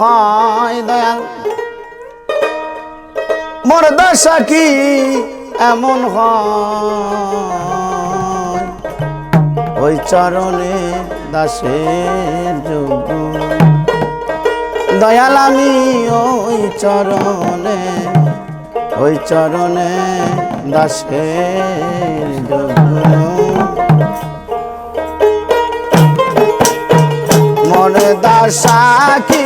হয় দয়াল। মোর দশা কি এমন হয়? ওই চরণে দাসের যোগ্য দয়াল, আমি ওই চরণে ওই চরণে দাসের মনে দশা কি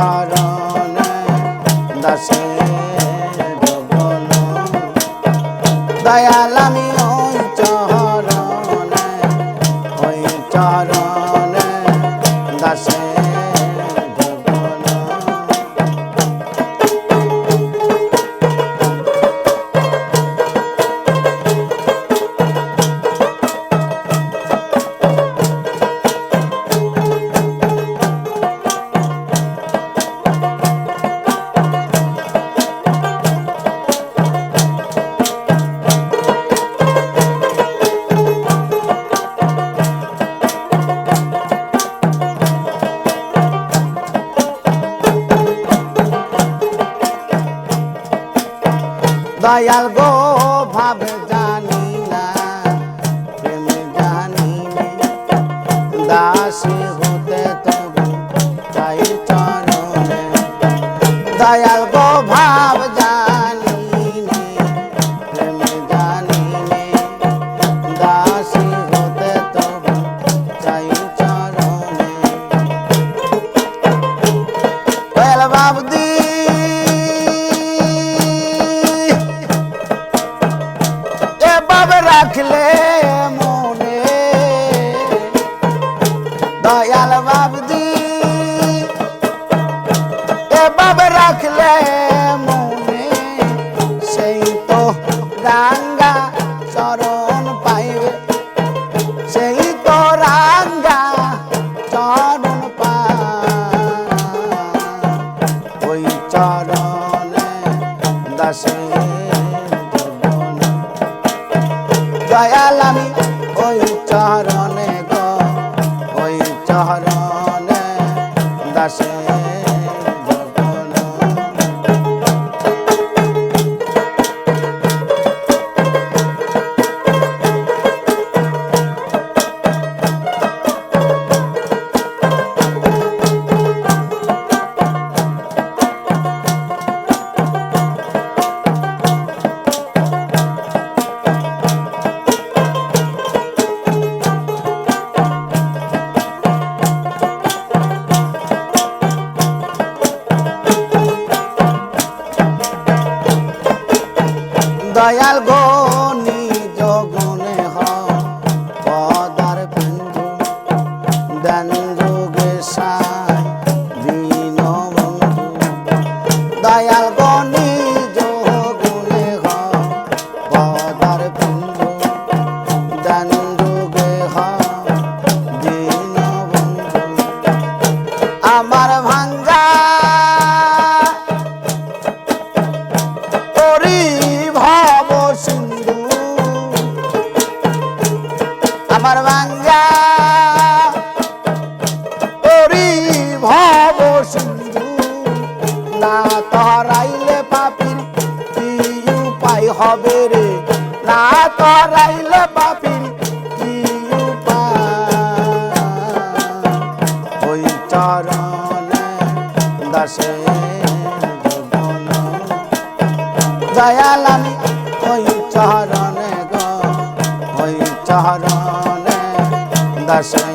চরণে দাসে দয়াল দয়াল গো ভাবে রাখলে মনে। দয়াল বাবদি এ এভাবে রাখলে মনে। সেই তো রাঙ্গা চরণ পাইবে। সেই তো রাঙ্গা চরণ পা ওই চরণে দাসে দয়াল আমি ওই চরণে দীন বন্ধু। দয়াল গুণে হ পদার বিন্দু দেন যোগে হ, দীন বন্ধু। আমার ভাঙ্গা করি সিন্ধু। আমার বাঙ্গা হবে রে না তরাইলে পাপির কি উপায় ওই চরণে দাসে। দয়াল আমি ওই চরণে গো, ওই চরণে দাসে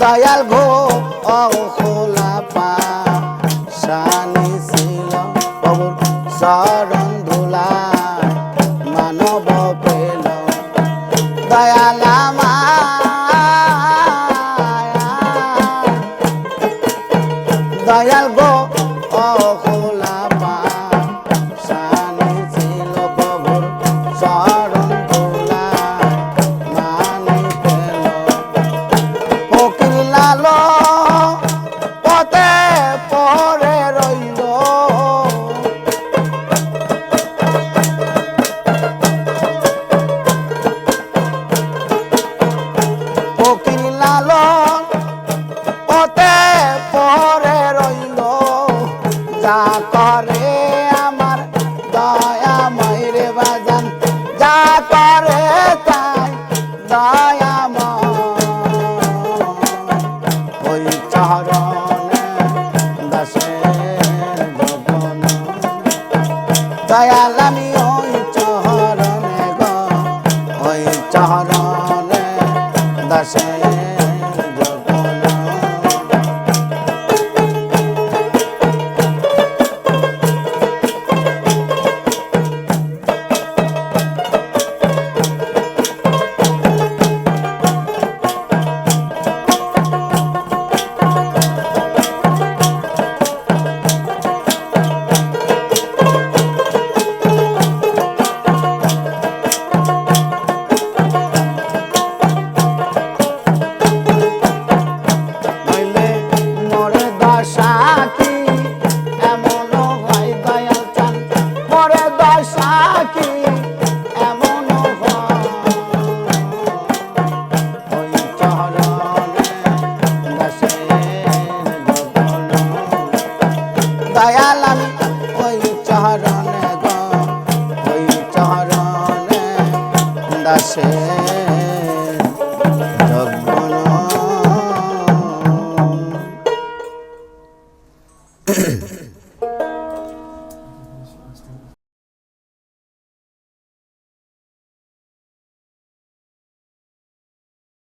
দয়াল ঘো অখোলা দয়াল আমি ওই চরণে গো ওই চরণে দাসে মোরে